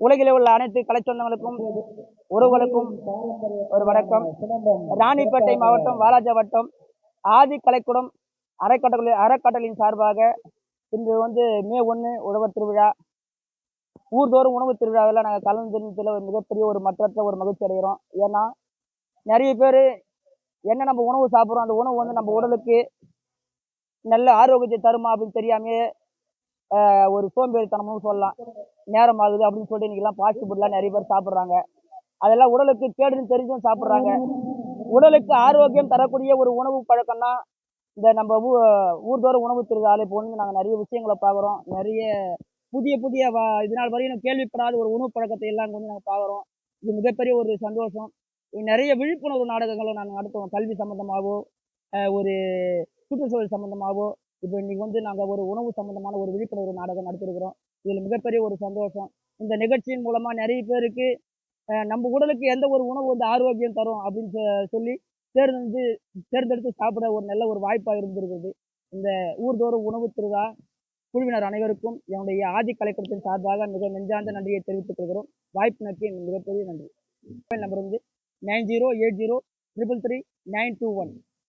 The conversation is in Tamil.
உலகில் உள்ள அனைத்து கலை சொந்தங்களுக்கும் உறவுகளுக்கும் ஒரு வணக்கம். ராணிப்பேட்டை மாவட்டம் வாலாஜா வட்டம் ஆதி கலைக்கூடம் அறக்கட்டளை அறக்கட்டளையின் சார்பாக இன்று வந்து மே ஒன்று உழவர் திருவிழா. ஊர்தோறும் உணவு திருவிழாவில் நாங்கள் கலந்துல ஒரு மிகப்பெரிய ஒரு மற்றற்ற ஒரு மகிழ்ச்சி அடைகிறோம். ஏன்னா நிறைய பேர் என்ன நம்ம உணவு சாப்பிட்றோம் அந்த உணவு வந்து நம்ம உடலுக்கு நல்ல ஆரோக்கியத்தை தருமா அப்படின்னு தெரியாமையே ஆஹ், ஒரு சோம்பேறித்தனமும் சொல்லலாம். நேரம் ஆகுது அப்படின்னு சொல்லிட்டு இன்னைக்கெல்லாம் பாஸ்ட் ஃபுட்லாம் நிறைய பேர் சாப்பிட்றாங்க. அதெல்லாம் உடலுக்கு கேடுன்னு தெரிஞ்சும் சாப்பிட்றாங்க. உடலுக்கு ஆரோக்கியம் தரக்கூடிய ஒரு உணவு பழக்கம்னா இந்த நம்ம ஊ ஊர்தோற உணவு திருவிழாவில் இப்போ வந்து நாங்கள் நிறைய விஷயங்களை பார்க்குறோம். நிறைய புதிய புதிய வ இதனால் வரையும் கேள்விப்படாத ஒரு உணவு பழக்கத்தை எல்லாம் வந்து நாங்கள் பார்க்குறோம். இது மிகப்பெரிய ஒரு சந்தோஷம். நிறைய விழிப்புணர்வு நாடகங்களும் நாங்கள் நடத்துவோம். கல்வி சம்மந்தமாகவோ ஒரு சுற்றுச்சூழல் சம்மந்தமாகவோ இப்போ இன்னைக்கு வந்து நாங்கள் ஒரு உணவு சம்மந்தமான ஒரு விழிப்புணர்வு நாடகம் நடத்திருக்கிறோம். இதில் மிகப்பெரிய ஒரு சந்தோஷம். இந்த நிகழ்ச்சியின் மூலமாக நிறைய பேருக்கு நம்ம உடலுக்கு எந்த ஒரு உணவு வந்து ஆரோக்கியம் தரும் அப்படின்னு சொல்லி தேர்ந்தெடுத்து தேர்ந்தெடுத்து சாப்பிட ஒரு நல்ல ஒரு வாய்ப்பாக இருந்திருக்குது. இந்த ஊர்தோறும் உணவு திருவிழா குழுவினர் அனைவருக்கும் என்னுடைய ஆதி கலைக்கூடத்தின் சார்பாக மிக நெஞ்சார்ந்த நன்றியை தெரிவித்துக் கொள்கிறோம். வாய்ப்பினருக்கு என் மிகப்பெரிய நன்றி. மொபைல் நம்பர் வந்து nine zero eight zero triple three nine two one.